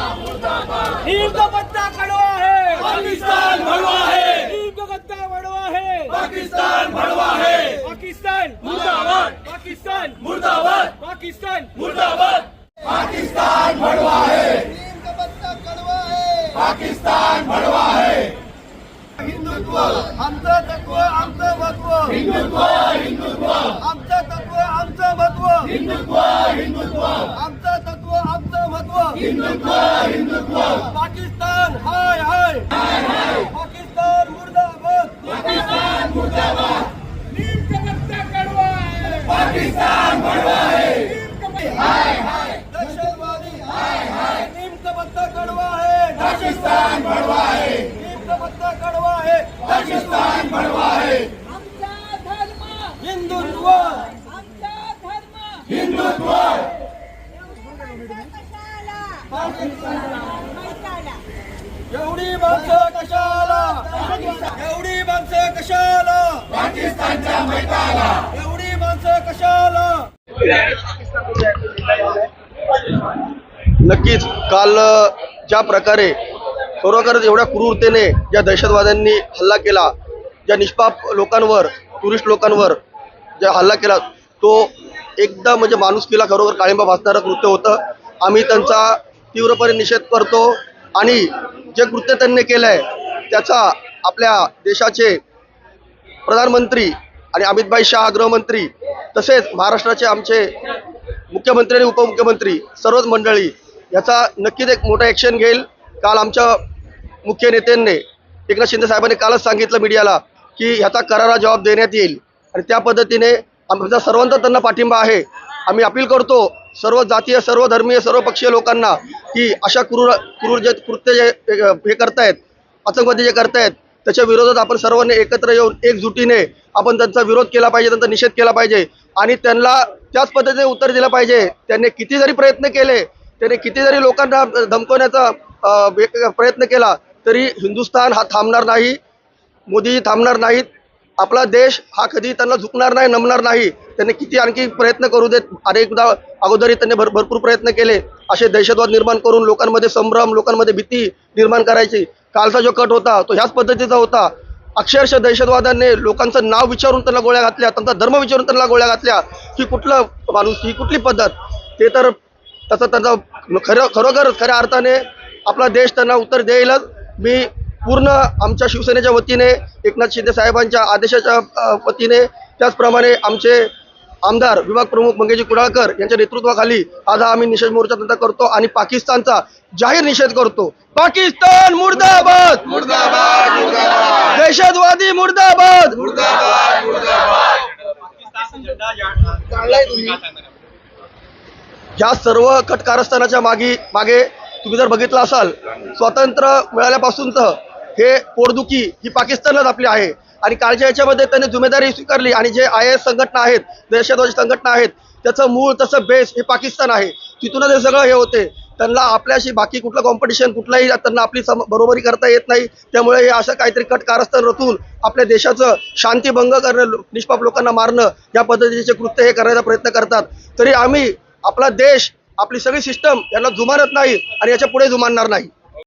नीम का पत्ता कड़वा है पाकिस्तान भड़वा है नीम का पत्ता भड़वा है पाकिस्तान भड़वा है पाकिस्तान मुर्दाबाद पाकिस्तान मुर्दाबाद पाकिस्तान मुर्दाबाद पाकिस्तान हिंदुत्व आमचं तत्व आमचं महत्त्व हिंदुत्व हिंदुत्व आमचं तत्व आमचं महत्त्व हिंदुत्व हिंदुत्व आमचं तत्व आमचं महत्त्व हिंदुत्व हिंदुत्व पाकिस्तान हाय हाय पाकिस्तान मुर्दाबाद पाकिस्तान मुर्दाबाद नीम का पत्ता कड़वा है पाकिस्तान भड़वा है हाय हाय दहशतवादी हाय हाय नीम का पत्ता कड़वा है पाकिस्तान भड़वा है नीम का पत्ता कड़वा है पाकिस्तान भड़वा है आमचा धर्म हिंदुत्व आमचा धर्म हिंदुत्व कशाला मैताला एवढी माणसं कशाला? एवढी माणसं कशाला? पाकिस्तानच्या मैदाला एवढी माणसं कशाला? नक्कीच काल ज्या प्रकारे खरोखरच एवढ्या क्रूरतेने ज्या दहशतवाद्यांनी हल्ला केला ज्या निष्पाप लोकांवर टुरिस्ट लोकांवर ज्या हल्ला केला तो एकदा म्हणजे माणुसकीला खरोखर काळिंबा भासणारं कृत्य होतं. आम्ही त्यांचा तीव्रपणे निषेध करतो आणि जे कृत्य त्यांनी केलं आहे त्याचा आपल्या देशाचे प्रधानमंत्री आणि अमितभाई शहा गृहमंत्री तसेच महाराष्ट्राचे आमचे मुख्यमंत्री आणि उपमुख्यमंत्री सर्वच मंडळी याचा नक्कीच एक मोठा ॲक्शन घेईल. काल आमच्या मुख्य नेत्यांनी एकनाथ शिंदे साहेबांनी कालच सांगितलं मीडियाला की ह्याचा करारा जबाब देण्यात येईल. आणि त्या पद्धतीने आमचा सर्वांचा त्यांना पाठिंबा आहे. आम्ही अपील करतो सर्व जातीय सर्व धर्मीय सर्व पक्षीय लोकांना की अशा क्रूर क्रूर जे कृत्य जे हे करतायत आतंकवादी जे करतायत त्याच्या विरोधात आपण सर्वांनी एकत्र येऊन एकजुटीने आपण त्यांचा विरोध केला पाहिजे त्यांचा निषेध केला पाहिजे आणि त्यांना त्याच पद्धतीने उत्तर दिलं पाहिजे. त्यांनी किती जरी प्रयत्न केले त्याने किती जरी लोकांना धमकवण्याचा प्रयत्न केला तरी हिंदुस्थान हा थांबणार नाही मोदी थांबणार नाहीत. आपला देश हा कधी त्यांना झुकणार नाही नमणार नाही. त्यांनी किती आणखी प्रयत्न करू देत अनेकदा अगोदरही त्यांनी भर भरपूर प्रयत्न केले. असे दहशतवाद निर्माण करून लोकांमध्ये संभ्रम लोकांमध्ये भीती निर्माण करायची. कालचा जो कट होता तो ह्याच पद्धतीचा होता. अक्षरशः दहशतवाद्यांनी लोकांचं नाव विचारून त्यांना गोळ्या घातल्या त्यांचा धर्म विचारून त्यांना गोळ्या घातल्या. ही कुठलं माणूस ही कुठली पद्धत? ते तर तसं त्यांचा खरं खरोखर खऱ्या अर्थाने आपला देश त्यांना उत्तर देईलच. मी पूर्ण आमच्या शिवसेनेच्या वतीने एकनाथ शिंदे साहेबांच्या आदेशाच्या वतीने त्याचप्रमाणे आमचे आमदार विभाग प्रमुख मंगेशजी कुडाळकर यांच्या नेतृत्वाखाली आज आम्ही निषेध मोर्चा त्यांचा करतो आणि पाकिस्तानचा जाहीर निषेध करतो. पाकिस्तान मुर्दाबाद! मुर्दाबाद दहशतवादी मुर्दाबाद! ह्या सर्व कट कारस्थानाच्या मागे मागे तुम्ही जर बघितलं असाल स्वातंत्र्य मिळाल्यापासूनच हे पोटदुखी ही पाकिस्तानच आपली आहे. आणि कालच्या याच्यामध्ये त्यांनी जिम्मेदारी स्वीकारली आणि जे आय एस संघटना आहेत दहशतवादी संघटना आहेत त्याचं मूळ तसं बेस हे पाकिस्तान आहे. तिथूनच हे सगळं हे होते. त्यांना आपल्याशी बाकी कुठलं कॉम्पिटिशन कुठलाही त्यांना आपली सम बरोबरी करता येत नाही. त्यामुळे हे असं काहीतरी कट कारस्थान रचून आपल्या देशाचं शांतीभंग करणं निष्पाप लोकांना मारणं या पद्धतीचे कृत्य हे करण्याचा प्रयत्न करतात. तरी आम्ही आपला देश आपली सगळी सिस्टम यांना जुमानत नाही आणि याच्यापुढे जुमानणार नाही.